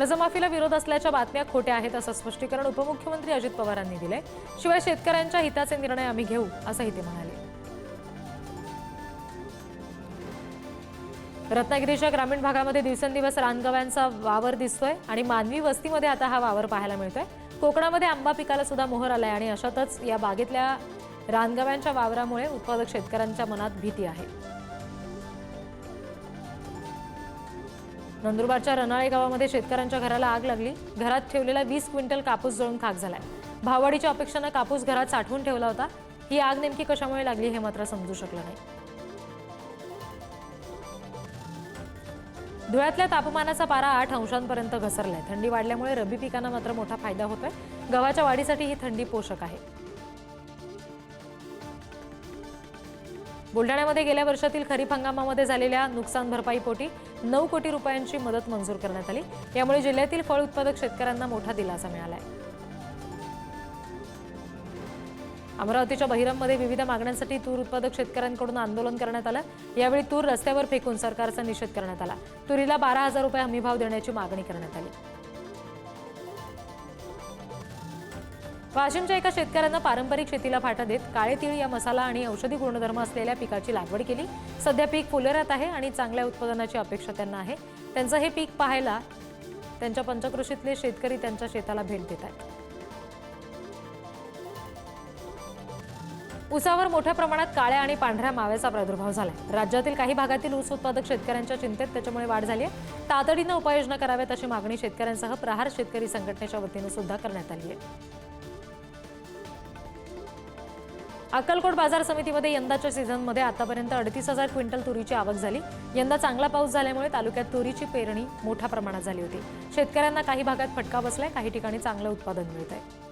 कर्जमाफीला विरोध असल्याच्या बातम्या खोट्या आहेत असं स्पष्टीकरण उपमुख्यमंत्री अजित पवारांनी दिले शिवाय शेतकऱ्यांच्या हिताचे निर्णय आम्ही घेऊ असंही ते म्हणाले. रत्नागिरीच्या ग्रामीण भागामध्ये दिवसेंदिवस रानगव्यांचा वावर दिसतोय आणि मानवी वस्तीमध्ये आता हा वावर पाहायला मिळतोय. कोकणामध्ये आंबा पिकाला सुद्धा मोहर आलाय आणि अशातच या बागेतल्या रानगव्यांच्या वावरामुळे उत्पादक शेतकऱ्यांच्या मनात भीती आहे. नंदुरबारच्या रनाळे गावामध्ये शेतकऱ्यांच्या घराला आग लागली. घरात ठेवलेला वीस क्विंटल कापूस जळून खाक झालाय. भाववाढीच्या अपेक्षेनं कापूस घरात साठवून ठेवला होता. ही आग नेमकी कशामुळे लागली हे मात्र समजू शकलं नाही. धुळ्यातल्या तापमानाचा पारा आठ अंशांपर्यंत घसरलाय. थंडी वाढल्यामुळे रब्बी पिकांना मात्र मोठा फायदा होतोय. गव्हाच्या वाढीसाठी ही थंडी पोषक आहे. बुलढाण्यामध्ये गेल्या वर्षातील खरीप हंगामामध्ये झालेल्या नुकसान भरपाईपोटी नऊ कोटी रुपयांची मदत मंजूर करण्यात आली. यामुळे जिल्ह्यातील फळ उत्पादक शेतकऱ्यांना मोठा दिलासा मिळाला आहे अमरावतीच्या बहिरममध्ये विविध मागण्यांसाठी तूर उत्पादक शेतकऱ्यांकडून आंदोलन करण्यात आलं. यावेळी तूर रस्त्यावर फेकून सरकारचा निषेध करण्यात आला. तुरीला बारा हजार रुपये हमीभाव देण्याची मागणी करण्यात आली. वाशिमच्या एका शेतकऱ्यानं पारंपरिक शेतीला फाटा देत काळे तीळ या मसाला आणि औषधी गुणधर्म असलेल्या पिकाची लागवड केली. सध्या पीक फुलेरात आहे आणि चांगल्या उत्पादनाची अपेक्षा त्यांना आहे. त्यांचं हे पीक पाहायला त्यांच्या पंचकृषीतले शेतकरी त्यांच्या शेताला भेट देत आहेत. ऊसावर मोठ्या प्रमाणात काळ्या आणि पांढऱ्या माव्याचा प्रादुर्भाव झाला राज्यातील काही भागातील ऊस उत्पादक शेतकऱ्यांच्या चिंतेत त्याच्यामुळे वाढ झाली आहे. तातडीनं उपाययोजना कराव्यात अशी मागणी शेतकऱ्यांसह प्रहार शेतकरी संघटनेच्या वतीनं सुद्धा करण्यात आली आहे. अक्कलकोट बाजार समितीमध्ये यंदाच्या सीझनमध्ये आतापर्यंत अडतीस हजार क्विंटल तुरीची आवक झाली. यंदा चांगला पाऊस झाल्यामुळे तालुक्यात तुरीची पेरणी मोठ्या प्रमाणात झाली होती. शेतकऱ्यांना काही भागात फटका बसलाय काही ठिकाणी चांगलं उत्पादन मिळत आहे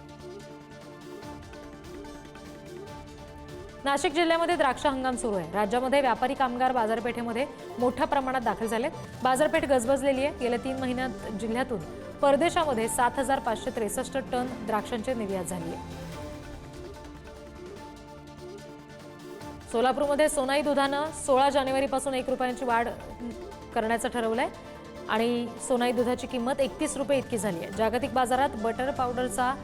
नाशिक जिल्ह्यामध्ये द्राक्ष हंगाम सुरू आहे. राज्यामध्ये व्यापारी कामगार बाजारपेठेमध्ये मोठ्या प्रमाणात दाखल झालेत. बाजारपेठ गजबजलेली आहे. गेल्या तीन महिन्यात जिल्ह्यातून परदेशामध्ये सात हजार पाचशे त्रेसष्ट टन द्राक्षांची निर्यात झाली आहे. सोलापूरमध्ये सोनाई दुधानं सोळा जानेवारीपासून एक रुपयांची वाढ करण्याचं ठरवलं आहे आणि सोनाई दुधाची किंमत एकतीस रुपये इतकी झाली आहे. जागतिक बाजारात बटर पावडरचा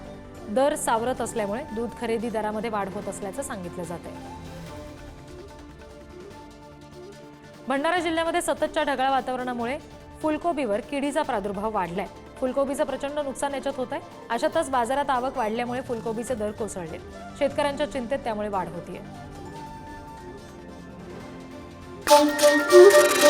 दर सावरत असल्यामुळे दूध खरेदी दरामध्ये वाढ होत असल्याचं सांगितलं जात आहे भंडारा जिल्ह्यामध्ये सततच्या ढगाळ वातावरणामुळे फुलकोबीवर किडीचा प्रादुर्भाव वाढलाय. फुलकोबीचं प्रचंड नुकसान याच्यात होत आहे अशातच बाजारात आवक वाढल्यामुळे फुलकोबीचे दर कोसळले. शेतकऱ्यांच्या चिंतेत त्यामुळे वाढ होतीये. Boom, boom, boom.